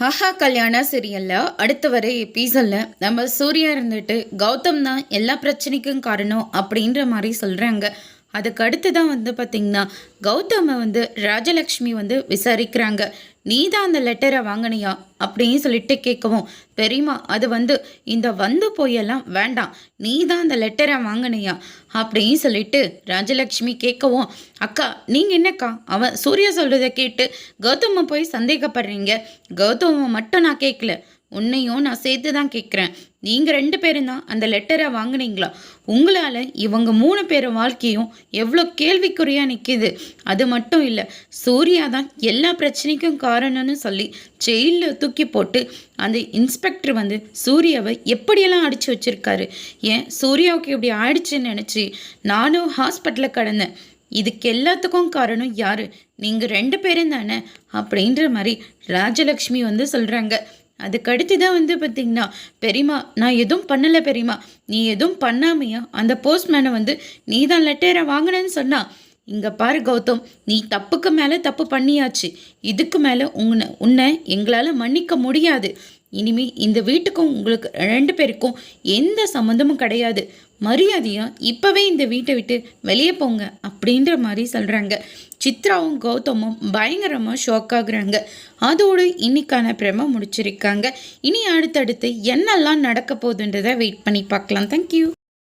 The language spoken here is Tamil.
ஹஹா கல்யாணா சீரியல்ல அடுத்து வர எபிசோடில் நம்ம சூர்யா இருந்துட்டு கௌதம் தான் எல்லா பிரச்சனைக்கும் காரணம் அப்படின்ற மாதிரி சொல்கிறாங்க அதுக்கு அடுத்து தான் வந்து பார்த்திங்கன்னா கௌதமை வந்து ராஜலக்ஷ்மி வந்து விசாரிக்கிறாங்க. நீ தான் அந்த லெட்டரை வாங்கினியா? அப்படின்னு சொல்லிட்டு கேட்கவும் பெரியம்மா அது வந்து இந்த வந்து போயெல்லாம் வேண்டாம். நீ தான் அந்த லெட்டரை வாங்கினியா? அப்படின்னு சொல்லிட்டு ராஜலக்ஷ்மி கேட்கவும் அக்கா நீங்கள் என்னக்கா? அவன் சூர்யா சொல்கிறத கேட்டு கௌதமை போய் சந்தேகப்படுறீங்க. கௌதமை மட்டும் நான் கேட்கல. உன்னையும் நான் சேர்த்து தான் கேட்குறேன். நீங்கள் ரெண்டு பேரும் தான் அந்த லெட்டரை வாங்குனீங்களா? உங்களால் இவங்க மூணு பேர் வாழ்க்கையும் எவ்வளோ கேள்விக்குறியாக நிற்கிது அது மட்டும் இல்லை சூர்யா தான் எல்லா பிரச்சனைக்கும் காரணம்னு சொல்லி ஜெயிலில் தூக்கி போட்டு அந்த இன்ஸ்பெக்டர் வந்து சூர்யாவை எப்படியெல்லாம் அடித்து வச்சுருக்காரு? ஏன் சூர்யாவுக்கு இப்படி ஆயிடுச்சுன்னு நினச்சி நானும் ஹாஸ்பிட்டலில் கடந்தேன். இதுக்கு எல்லாத்துக்கும் காரணம் யார்? நீங்கள் ரெண்டு பேரும் தானே? அப்படின்ற மாதிரி ராஜலக்ஷ்மி வந்து சொல்கிறாங்க அதுக்கடுத்து தான் வந்து பார்த்திங்கன்னா பெரியம்மா நான் எதுவும் பண்ணலை பெரியம்மா. நீ எதுவும் பண்ணாமையா? அந்த போஸ்ட்மேனை வந்து நீ தான் லெட்டரை வாங்கினேன்னு சொன்னா இங்கே பாரு கௌதம் நீ தப்புக்கு மேலே தப்பு பண்ணியாச்சு. இதுக்கு மேலே உன்னை உன்னை எங்களால் மன்னிக்க முடியாது. இனிமே இந்த வீட்டுக்கும் உங்களுக்கு ரெண்டு பேருக்கும் எந்த சம்மந்தமும் கிடையாது. மரியாதையா இப்போவே இந்த வீட்டை விட்டு வெளியே போங்க அப்படின்ற மாதிரி சொல்கிறாங்க சித்ராவும் கௌதமும் பயங்கரமாக ஷாக் ஆகுறாங்க. அதோடு இன்னைக்கான பிரம முடிச்சிருக்காங்க. இனி அடுத்தடுத்து என்னெல்லாம் நடக்க போகுதுன்றதை வெயிட் பண்ணி பார்க்கலாம். தேங்க்யூ